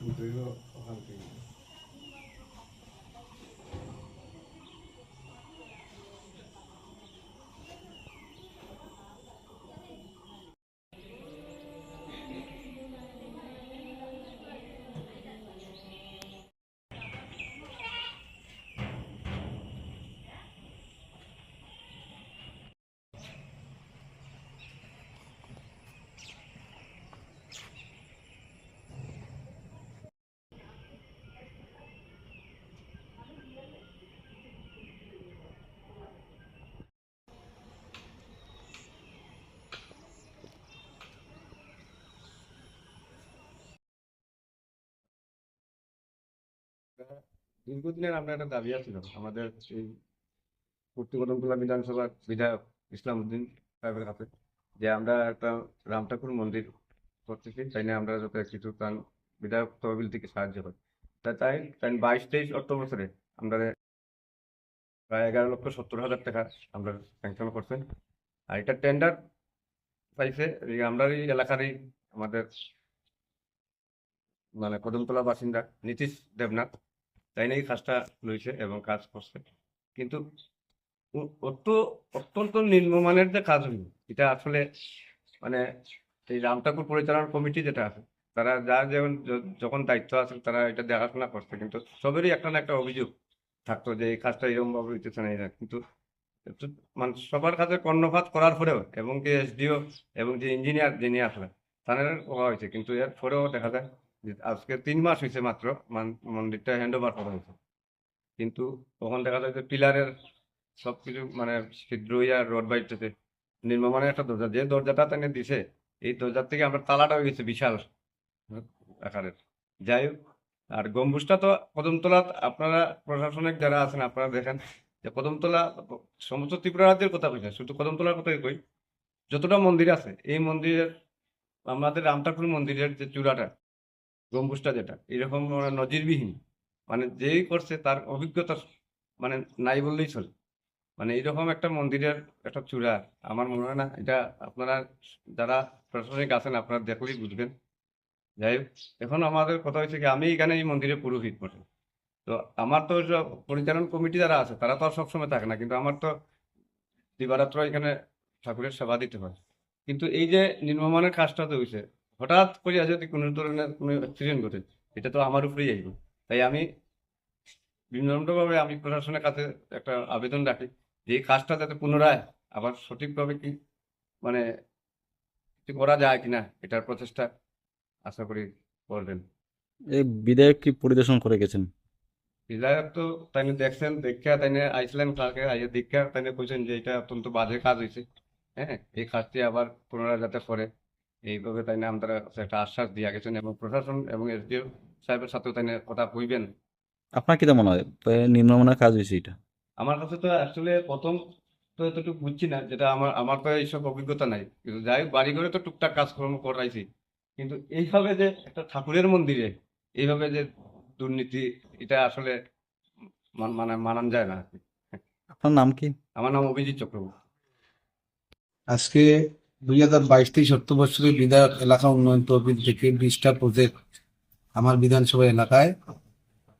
Puto, yo. দীর্ঘদিনের আমরা একটা দাবি আছিল আমাদের এই পূর্তি বিধানসভার বিধায়ক ইসলাম উদ্দিন সাহেবের কাছে যে আমরা একটা রাম ঠাকুর মন্দির করতেছি, তাই না আমরা যাতে কিছু প্রাণ বিধায়ক তহবিল থেকে সাহায্য করি। তা তাই তাই বাইশ তেইশ অর্থ বছরে আমরা প্রায় এগারো লক্ষ সত্তর হাজার টাকা আমরা স্যাংশন করছে। আর এটা টেন্ডার পাইছে আমরা এই এলাকারই আমাদের মানে কদমতলা বাসিন্দা নীতিশ দেবনাথ। তাই না এই কাজটা লইছে এবং কাজ করছে। কিন্তু অত অত্যন্ত নিম্নমানের যে কাজ হইল এটা আসলে মানে এই রাম ঠাকুর পরিচালনা কমিটি যেটা আছে, তারা যার যেমন যখন দায়িত্ব আছে, তারা এটা দেখাশোনা করছে। কিন্তু সবেরই একটা না একটা অভিযোগ থাকতো যে এই কাজটা এরকম ভাবে হইতেছে না এটা কিন্তু মানে সবার কাছে কর্ণপাত করার পরেও এবং যে এসডিও এবং যে ইঞ্জিনিয়ার যিনি আসলেন তাদের হওয়া হয়েছে। কিন্তু এর পরেও দেখা যায় আজকে তিন মাস হয়েছে মাত্র, মান- মন্দিরটা হ্যান্ড ওভার করা হয়েছে কিন্তু তখন দেখা যায় যে পিলারের সবকিছু মানে ছিদ্র হইয়া রড বাইতেছে নির্মাণের একটা দরজা, যে দরজাটা তেনে দিছে, এই দরজার থেকে আমরা তালাটা হয়ে গেছে বিশাল আকারের। যাই হোক, আর গম্বুজটা তো কদমতলা, আপনারা প্রশাসনিক যারা আছেন, আপনারা দেখেন যে কদমতলা, সমস্ত ত্রিপুরা রাজ্যের কথা কইছে শুধু কদমতলার কথাই কই। যতটা মন্দির আছে, এই মন্দিরের, আমাদের রাম ঠাকুর মন্দিরের যে চূড়াটা গম্বুজটা যেটা, এরকম মানে নজিরবিহীন। মানে যেই করছে তার অভিজ্ঞতা মানে নাই বললেই চলে। মানে এইরকম একটা মন্দিরের একটা চূড়া, আমার মনে হয় না, এটা আপনারা যারা প্রশাসনিক আছেন আপনারা দেখলেই বুঝবেন। যাই হোক, এখন আমাদের কথা হয়েছে কি, আমি এখানে এই মন্দিরে পুরোহিত বটে। তো আমার তো পরিচালন কমিটি যারা আছে, তারা তো আর সবসময় থাকে না, কিন্তু আমার তো দিবারাত্র এখানে ঠাকুরের সেবা দিতে হয়। কিন্তু এই যে নির্মমানের কাজটা তো হয়েছে হঠাৎ করে যদি কোনো ধরনের কোনো অ্যাক্সিডেন্ট ঘটে এটা তো আমার উপরেই আইব। তাই আমি বিভিন্নভাবে আমি প্রশাসনের কাছে একটা আবেদন রাখি যে এই কাজটা যাতে পুনরায় আবার সঠিকভাবে কি মানে কিছু করা যায় কিনা এটার প্রচেষ্টা আশা করি করবেন। এই বিধায়ক কি পরিদর্শন করে গেছেন? বিধায়ক তো তাই দেখছেন দেখা তাই আইসলেন কালকে আইয়ে দেখা তাই কইছেন যে এটা অত্যন্ত বাজে কাজ হয়েছে হ্যাঁ এই কাজটি আবার পুনরায় যাতে করে এইভাবে তাই আমরা একটা আশ্বাস দিয়া গেছেন এবং প্রশাসন এবং এসডিও সাহেবের সাথেও তাই কথা কইবেন। আপনার কি মনে হয়? তো নিম্নমানের কাজ হয়েছে এটা। আমার কাছে তো আসলে প্রথম তো এতটুকু বুঝছি না যেটা আমার আমার তো এইসব অভিজ্ঞতা নাই। কিন্তু যাই হোক বাড়ি ঘরে তো টুকটাক কাজকর্ম করাইছি। কিন্তু এইভাবে যে একটা ঠাকুরের মন্দিরে এইভাবে যে দুর্নীতি এটা আসলে মান- মানে মানান যায় না আর কি। আপনার নাম কি? আমার নাম অভিজিৎ চক্রবর্তী। আজকে দুই হাজার বাইশ তেইশ অর্থ বছরের বিধায়ক এলাকা উন্নয়ন তহবিল থেকে বিশটা প্রজেক্ট আমার বিধানসভা এলাকায়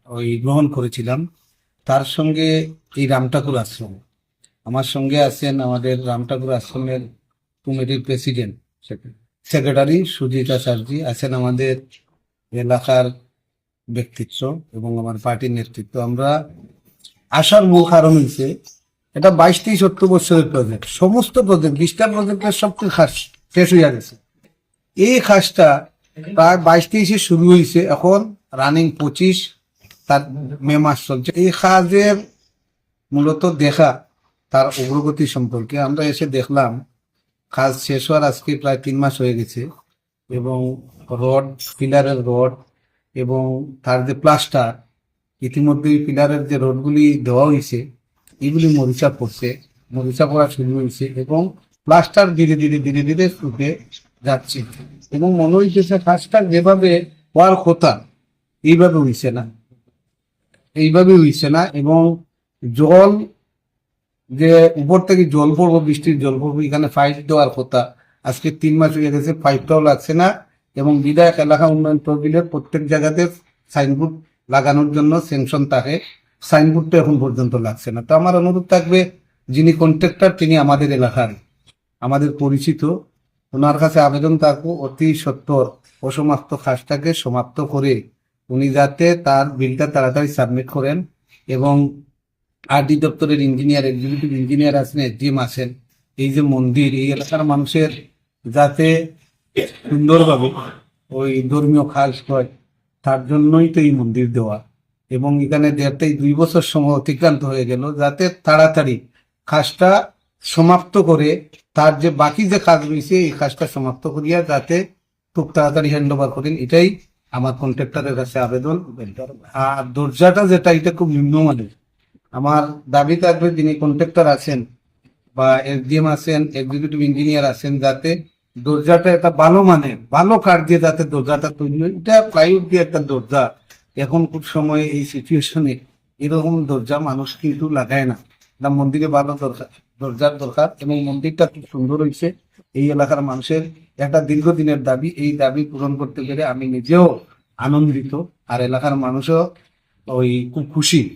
ওই গ্রহণ করেছিলাম। তার সঙ্গে এই রাম ঠাকুর আশ্রম। আমার সঙ্গে আছেন আমাদের রাম ঠাকুর আশ্রমের কমিটির প্রেসিডেন্ট সেক্রেটারি সুজিত আচার্যি। আছেন আমাদের এলাকার ব্যক্তিত্ব এবং আমার পার্টির নেতৃত্ব। আমরা আসার মূল কারণ হচ্ছে এটা বাইশ তেইশ সত্তর বছরের প্রজেক্ট সমস্ত প্রজেক্ট বিশটা প্রজেক্টের সব খাস শেষ হইয়া গেছে। এই খাসটা প্রায় বাইশ তেইশে শুরু হয়েছে, এখন রানিং পঁচিশ, তার মে মাস চলছে। এই কাজের মূলত দেখা, তার অগ্রগতি সম্পর্কে। আমরা এসে দেখলাম কাজ শেষ হওয়ার আজকে প্রায় তিন মাস হয়ে গেছে, এবং রড, পিলারের রড, এবং তার যে প্লাস্টার ইতিমধ্যে পিলারের যে রডগুলি দেওয়া হয়েছে এগুলি মরিচা পড়ছে। মরিচা পড়া শুরু হয়েছে এবং প্লাস্টার ধীরে ধীরে ধীরে ধীরে উঠে যাচ্ছে। এবং মনে হইতেছে কাজটা যেভাবে হওয়ার কথা, এইভাবে হইছে না। এইভাবে হইছে না এবং জল যে উপর থেকে জল পড়ব, বৃষ্টির জল পড়ব, এখানে পাইপ দেওয়ার কথা। আজকে তিন মাস হয়ে গেছে, পাইপটাও লাগছে না এবং বিধায়ক এলাকা উন্নয়ন তহবিলের প্রত্যেক জায়গাতে সাইনবোর্ড লাগানোর জন্য স্যাংশন থাকে। সাইনবোর্ডটা এখন পর্যন্ত লাগছে না। তো আমার অনুরোধ থাকবে, যিনি কন্ট্রাক্টর তিনি আমাদের এলাকার, আমাদের পরিচিত, ওনার কাছে আবেদন থাকব অতি সত্তর অসমাপ্ত কাজটাকে সমাপ্ত করে উনি যাতে তার বিলটা তাড়াতাড়ি সাবমিট করেন এবং আরডি দপ্তরের ইঞ্জিনিয়ার এক্সিকিউটিভ ইঞ্জিনিয়ার আছেন, এসডিএম আছেন, এই যে মন্দির, এই এলাকার মানুষের যাতে সুন্দরভাবে ওই ধর্মীয় কাজ হয়, তার জন্যই তো এই মন্দির দেওয়া। এবং এখানে দেড় থেকে দুই বছর সময় অতিক্রান্ত হয়ে গেল, যাতে তাড়াতাড়ি কাজটা সমাপ্ত করে তার যে বাকি যে কাজ রয়েছে, এই কাজটা সমাপ্ত করিয়া যাতে খুব তাড়াতাড়ি হ্যান্ড ওভার করেন, এটাই আমার কন্ট্রাক্টরের কাছে আবেদন। আর দরজাটা যেটা, এটা খুব নিম্নমানের। আমার দাবি থাকবে, যিনি কন্ট্রাক্টর আছেন বা এসডিএম আছেন এক্সিকিউটিভ ইঞ্জিনিয়ার আছেন, যাতে দরজাটা একটা ভালো মানে ভালো কাঠ দিয়ে যাতে দরজাটা তৈরি হয়। এটা প্লাইউড দিয়ে একটা দরজা এখন খুব সময় এই সিচুয়েশনে এরকম দরজা মানুষ কিন্তু লাগায় না। না, মন্দিরে ভালো দরকার, দরজার দরকার এবং মন্দিরটা খুব সুন্দর হয়েছে। এই এলাকার মানুষের একটা দীর্ঘদিনের দাবি, এই দাবি পূরণ করতে পেরে আমি নিজেও আনন্দিত। আর এলাকার মানুষও ওই খুব খুশি।